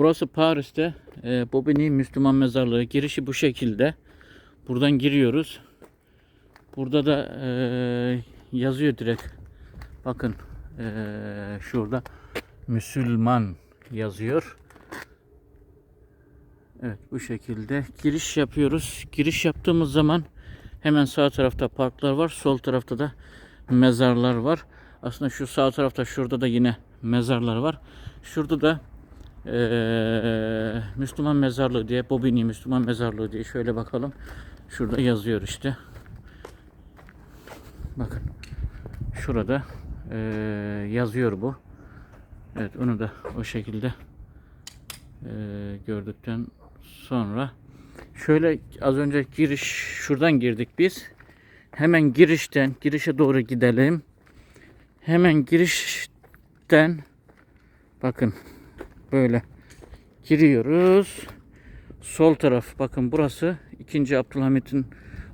Burası Paris'te e, Bobigny Müslüman Mezarlığı. Girişi bu şekilde. Buradan giriyoruz. Burada da e, yazıyor direkt. Bakın e, şurada Müslüman yazıyor. Evet bu şekilde giriş yapıyoruz. Giriş yaptığımız zaman hemen sağ tarafta parklar var. Sol tarafta da mezarlar var. Aslında şu sağ tarafta şurada da yine mezarlar var. Şurada da eee, Müslüman mezarlığı diye Bobini Müslüman mezarlığı diye şöyle bakalım. Şurada yazıyor işte. Bakın. Şurada eee, yazıyor bu. Evet onu da o şekilde eee, gördükten sonra şöyle az önce giriş şuradan girdik biz. Hemen girişten girişe doğru gidelim. Hemen girişten bakın böyle giriyoruz. Sol taraf bakın burası 2. Abdülhamit'in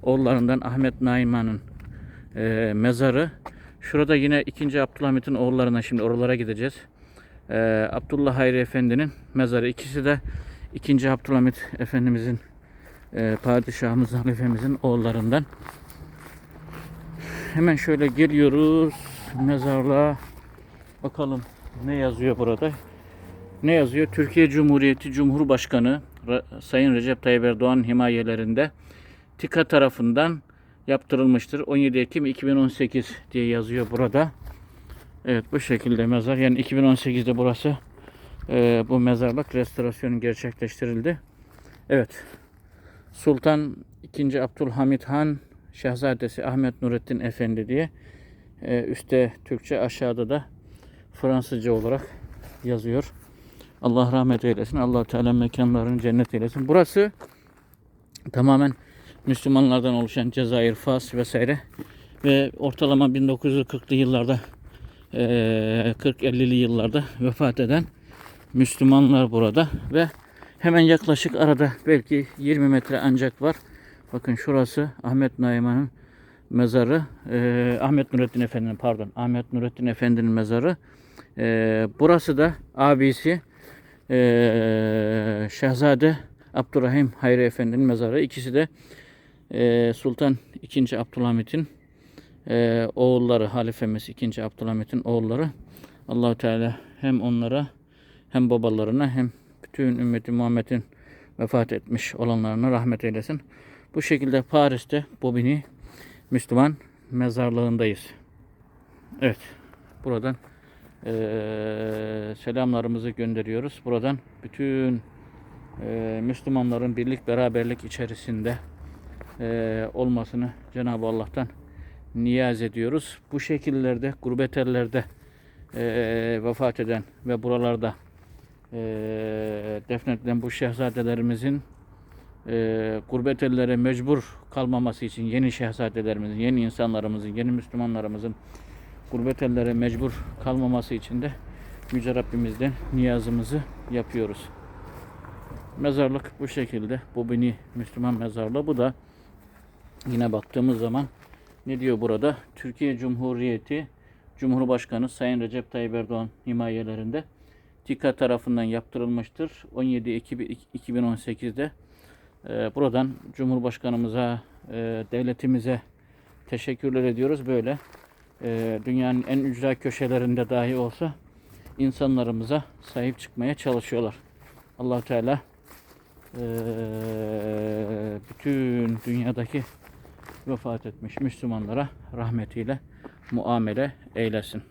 oğullarından Ahmet Naiman'ın eee, mezarı. Şurada yine 2. Abdülhamit'in oğullarına şimdi oralara gideceğiz. Eee, Abdullah Hayri Efendi'nin mezarı. İkisi de 2. Abdülhamit Efendimizin eee padişahımız, halifemizin oğullarından. Hemen şöyle geliyoruz mezarlığa. Bakalım ne yazıyor burada. Ne yazıyor? Türkiye Cumhuriyeti Cumhurbaşkanı Sayın Recep Tayyip Erdoğan himayelerinde TİKA tarafından yaptırılmıştır. 17 Ekim 2018 diye yazıyor burada. Evet bu şekilde mezar. Yani 2018'de burası e, bu mezarlık restorasyonu gerçekleştirildi. Evet. Sultan II. Abdülhamit Han Şehzadesi Ahmet Nurettin Efendi diye e, üstte Türkçe aşağıda da Fransızca olarak yazıyor. Allah rahmet eylesin. Allah Teala mekanlarını cennet eylesin. Burası tamamen Müslümanlardan oluşan Cezayir, Fas vesaire ve ortalama 1940'lı yıllarda e, 40-50'li yıllarda vefat eden Müslümanlar burada ve hemen yaklaşık arada belki 20 metre ancak var. Bakın şurası Ahmet Naiman'ın mezarı. Ee, Ahmet Nurettin Efendi'nin pardon. Ahmet Nurettin Efendi'nin mezarı. Ee, burası da abisi ee, Şehzade Abdurrahim Hayri Efendi'nin mezarı. İkisi de ee, Sultan II. Abdülhamit'in ee, oğulları, halifemiz II. Abdülhamit'in oğulları. Allahu Teala hem onlara hem babalarına hem bütün ümmeti Muhammed'in vefat etmiş olanlarına rahmet eylesin. Bu şekilde Paris'te Bobigny Müslüman mezarlığındayız. Evet. Buradan eee, selamlarımızı gönderiyoruz. Buradan bütün eee, Müslümanların birlik beraberlik içerisinde eee, olmasını Cenab-ı Allah'tan niyaz ediyoruz. Bu şekillerde gurbet ellerde eee, vefat eden ve buralarda eee defnedilen bu şehzadelerimizin ellere mecbur kalmaması için yeni şehzadelerimizin, yeni insanlarımızın, yeni Müslümanlarımızın gurbet ellere mecbur kalmaması için de Yüce Rabbimizden niyazımızı yapıyoruz. Mezarlık bu şekilde. Bobini Müslüman mezarlığı. Bu da yine baktığımız zaman ne diyor burada? Türkiye Cumhuriyeti Cumhurbaşkanı Sayın Recep Tayyip Erdoğan himayelerinde TİKA tarafından yaptırılmıştır. 17 Ekim 2018'de e, buradan Cumhurbaşkanımıza, e, devletimize teşekkürler ediyoruz. Böyle e, dünyanın en ücra köşelerinde dahi olsa insanlarımıza sahip çıkmaya çalışıyorlar. allah Teala e, bütün dünyadaki vefat etmiş Müslümanlara rahmetiyle muamele eylesin.